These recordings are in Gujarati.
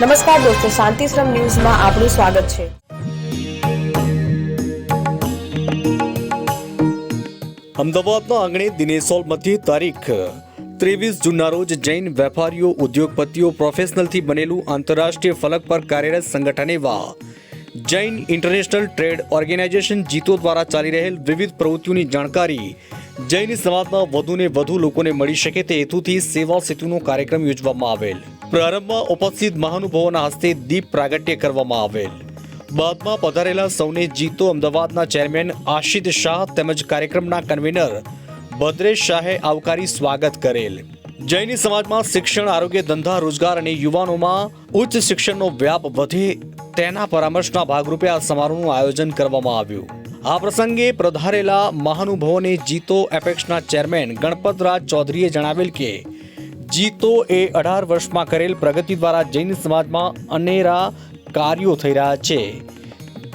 નમસ્કાર દોસ્તો, શાંતિશ્રમ ન્યૂઝમાં આપનું સ્વાગત છે. અમદાવાદના આંગણે દિનેશોલ મધ્ય તારીખ ત્રેવીસ જૂનના રોજ જૈન વેપારીઓ, ઉદ્યોગપતિઓ, પ્રોફેશનલથી બનેલું આંતરરાષ્ટ્રીય ફલક પર કાર્યરત સંગઠન એવા Jain international trade organization JITO દ્વારા ચાલી રહેલ વિવિધ પ્રવૃત્તિઓની જાણકારી જૈન સમાજમાં વધુને વધુ લોકોને મળી શકે તે હેતુથી સેવા સેતુનો કાર્યક્રમ યોજવામાં આવેલ. પ્રારંભમાં ઉપસ્થિત મહાનુભાવોના હસ્તે દીપ પ્રાગટ્ય કરવામાં આવેલ. બાદમાં પધારેલા સૌને જીતો અમદાવાદના ચેરમેન આશિત શાહ તેમજ કાર્યક્રમના કન્વીનર ભદ્રેશ શાહે આવકારી સ્વાગત કરેલ. જૈની સમાજમાં શિક્ષણ, આરોગ્ય, ધંધા, રોજગાર અને યુવાનોમાં ઉચ્ચ શિક્ષણનો વ્યાપ વધે તેના પરામર્શના ભાગરૂપે આ સમારોહનું આયોજન કરવામાં આવ્યું. આ પ્રસંગે પ્રધારેલા મહાનુભાવોને જીતો એપેક્સના ચેરમેન ગણપતરાજ ચૌધરીએ જણાવેલ કે જીતો એ અઢાર વર્ષમાં કરેલ પ્રગતિ દ્વારા જૈન સમાજમાં અનેરા કાર્યો થઈ રહ્યા છે.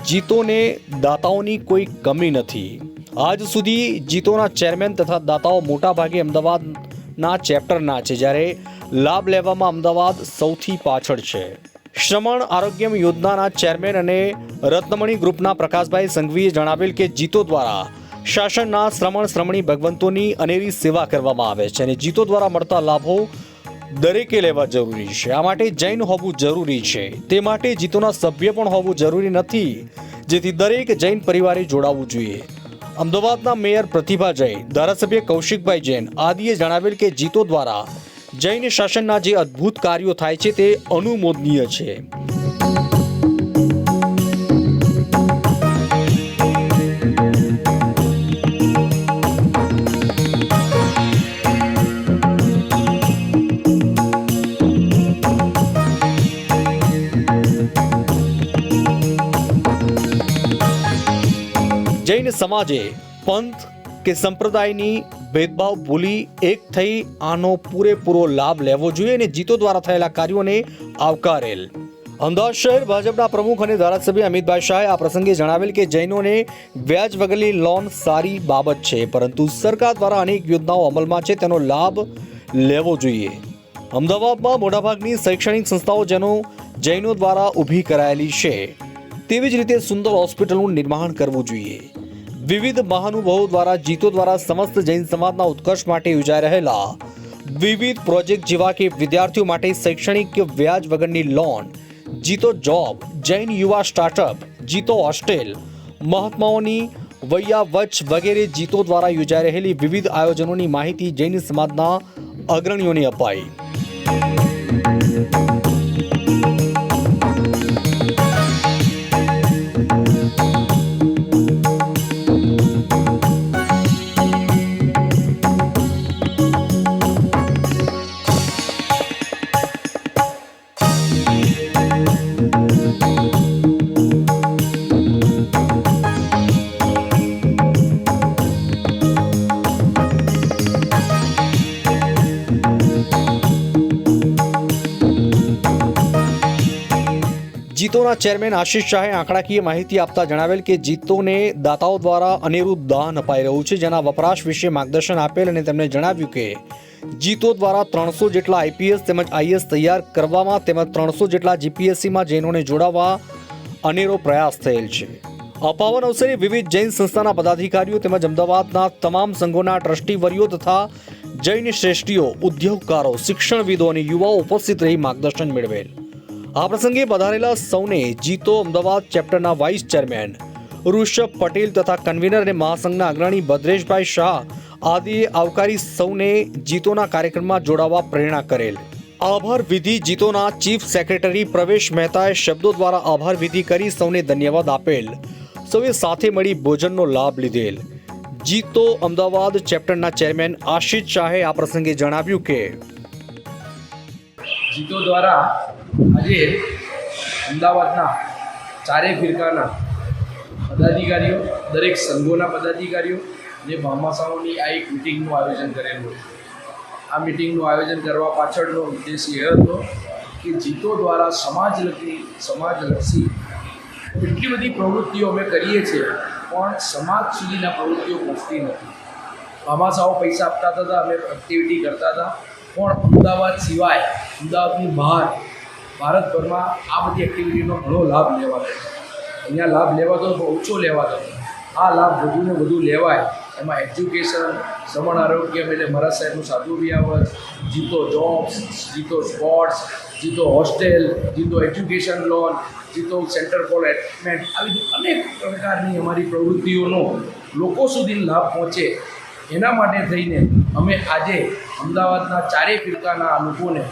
જીતોને દાતાઓની કોઈ કમી નથી. આજ સુધી જીતોના ચેરમેન તથા દાતાઓ મોટાભાગે અમદાવાદના ચેપ્ટરના છે, જ્યારે લાભ લેવામાં અમદાવાદ સૌથી પાછળ છે. શ્રમણ આરોગ્યમ યોજનાના ચેરમેન અને રત્નમણી ગ્રુપના પ્રકાશભાઈ સંઘવીએ જણાવેલ કે જીતો દ્વારા શાસનના શ્રમણ શ્રમણી ભગવંતોની અનેરી સેવા કરવામાં આવે છે અને જીતો દ્વારા મળતા લાભો દરેકે લેવા જરૂરી છે. આ માટે જૈન હોવું જરૂરી છે. તે માટે જીતોના સભ્ય પણ હોવું જરૂરી નથી, જેથી દરેક જૈન પરિવારે જોડાવવું જોઈએ. અમદાવાદના મેયર પ્રતિભા જૈન, ધારાસભ્ય કૌશિકભાઈ જૈન આદિએ જણાવેલ કે જીતો દ્વારા જૈન શાસનના જે અદ્ભુત કાર્યો થાય છે તે અનુમોદનીય છે. જૈન સમાજે પંથ કે સંપ્રદાયની ભેદભાવ ભૂલી એક થઈ આનો પૂરેપૂરો લાભ લેવો જોઈએ અને જીતો દ્વારા થયેલા કાર્યોને આવકારેલ. અમદાવાદ શહેર ભાજપના પ્રમુખ અને ધારાસભ્ય અમિતભાઈ શાહે આ પ્રસંગે જણાવેલ કે જૈનોને વ્યાજ વગરની લોન સારી બાબત છે, પરંતુ સરકાર દ્વારા અનેક યોજનાઓ અમલમાં છે, તેનો લાભ લેવો જોઈએ. અમદાવાદમાં મોટાભાગની શૈક્ષણિક સંસ્થાઓ જેનો જૈનો દ્વારા ઊભી કરાયેલી છે. તેવી જ રીતે સુંદર હોસ્પિટલનું નિર્માણ કરવું જોઈએ. વિવિધ મહાનુભાવો દ્વારા જીતો દ્વારા સમસ્ત જૈન સમાજના ઉત્કર્ષ માટે યોજાઈ રહેલા વિવિધ પ્રોજેક્ટ જેવા કે વિદ્યાર્થીઓ માટે શૈક્ષણિક વ્યાજ વગરની લોન જીતો જોબ જૈન યુવા સ્ટાર્ટઅપ જીતો હોસ્ટેલ મહાત્માઓની વૈયા વચ વગેરે જીતો દ્વારા યોજાઈ રહેલી વિવિધ આયોજનોની માહિતી જૈન સમાજના અગ્રણીઓને અપાઈ. જીતોના ચેરમેન આશિષ શાહે આંકડાકીય માહિતી આપતા જણાવેલ કે જીતોને દાતાઓ દ્વારા અનેરું દાન અપાઈ રહ્યું છે, જેના વપરાશ વિશે માર્ગદર્શન આપેલ અને તેમણે જણાવ્યું કે જીતો દ્વારા ત્રણસો જેટલા આઈપીએસ તેમજ આઈએસ તૈયાર કરવામાં તેમજ ત્રણસો જેટલા જીપીએસસીમાં જૈનોને જોડાવા અનેરો પ્રયાસ થયેલ છે. અપાવન અવસરે વિવિધ જૈન સંસ્થાના પદાધિકારીઓ તેમજ અમદાવાદના તમામ સંઘોના ટ્રસ્ટીવરીઓ તથા જૈન શ્રેષ્ઠીઓ, ઉદ્યોગકારો, શિક્ષણવિદો અને યુવાઓ ઉપસ્થિત રહી માર્ગદર્શન મેળવેલ. આ પ્રસંગે પધારેલા સૌને જીતો અમદાવાદ ચેપ્ટરના વાઇસ ચેરમેન ઋષભ પટેલ તથા કન્વીનર અને મહાસંઘના અગ્રણી ભદ્રેશભાઈ શાહ આદિએ આવકારી સૌને જીતોના કાર્યક્રમમાં જોડાવા પ્રેરણા કરેલ. આભાર વિધિ જીતોના ચીફ સેક્રેટરી પ્રવેશ મહેતાએ શબ્દો દ્વારા આભાર વિધિ કરી સૌને ધન્યવાદ આપેલ. સૌએ સાથે મળી ભોજનનો લાભ લીધેલ. જીતો અમદાવાદ ચેપ્ટરના ચેરમેન આશિષ શાહે આ પ્રસંગે જણાવ્યું કે જીતો દ્વારા આજે અમદાવાદના ચારેય ફિરકાના પદાધિકારીઓ, દરેક સંઘોના પદાધિકારીઓ અને ભામાસાઓની આ એક મિટિંગનું આયોજન કરેલું આ મિટિંગનું આયોજન કરવા પાછળનો ઉદ્દેશ એ હતો કે જીતો દ્વારા સમાજલક્ષી સમાજલક્ષી એટલી બધી પ્રવૃત્તિઓ અમે કરીએ છીએ, પણ સમાજ સુધીના પ્રવૃત્તિઓ પહોંચતી નથી. ભામાસાઓ પૈસા આપતા હતા, અમે એક્ટિવિટી કરતા હતા, પણ અમદાવાદ સિવાય અમદાવાદની બહાર ભારતભરમાં આ બધી એક્ટિવિટીનો ઘણો લાભ લેવાતો અહીંયા લાભ લેવાતો બહુ ઓછો લેવાતો આ લાભ વધુને વધુ લેવાય. એમાં એજ્યુકેશન શ્રવણ આરોગ્ય એટલે મારા સાહેબનું સાધુ વ્યાવત JITO jobs JITO sports JITO hostel JITO education loan JITO centre for એડમેન્ટ આવી અનેક પ્રકારની અમારી પ્રવૃત્તિઓનો લોકો સુધી લાભ પહોંચે. એના માટે થઈને અમે આજે અમદાવાદના ચારેય ફિરકાના લોકોને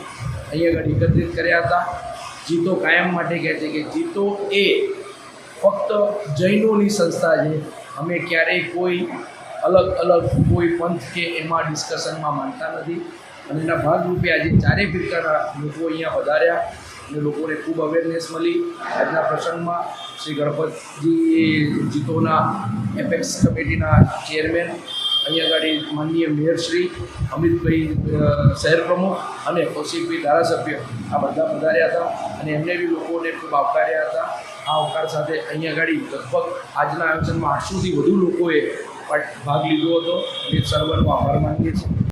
અહીંયા આગળ એકત્રિત કર્યા હતા. જીતો કાયમ માટે કહે છે કે જીતો એ ફક્ત જૈનોની સંસ્થા છે. અમે ક્યારેય કોઈ અલગ અલગ કોઈ પંથ કે એમાં ડિસ્કશનમાં માનતા નથી. અને એના ભાગરૂપે આજે ચારેય ફિરકાના લોકો અહીંયા વધાર્યા અને લોકોને ખૂબ અવેરનેસ મળી. આજના પ્રસંગમાં શ્રી ગણપતજી જીતોના એપેક્સ કમિટીના ચેરમેન અહીંયા આગળ માનનીય મેયરશ્રી અમિતભાઈ શહેર પ્રમુખ અને કૌશિકભાઈ ધારાસભ્ય આ બધા વધાર્યા હતા અને એમને બી લોકોને ખૂબ આવકાર્યા હતા. આ આવકાર સાથે અહીંયા આગળ લગભગ આજના આયોજનમાં આઠસોથી વધુ લોકોએ ભાગ લીધો હતો. અને સર્વનો આભાર માનીએ છીએ.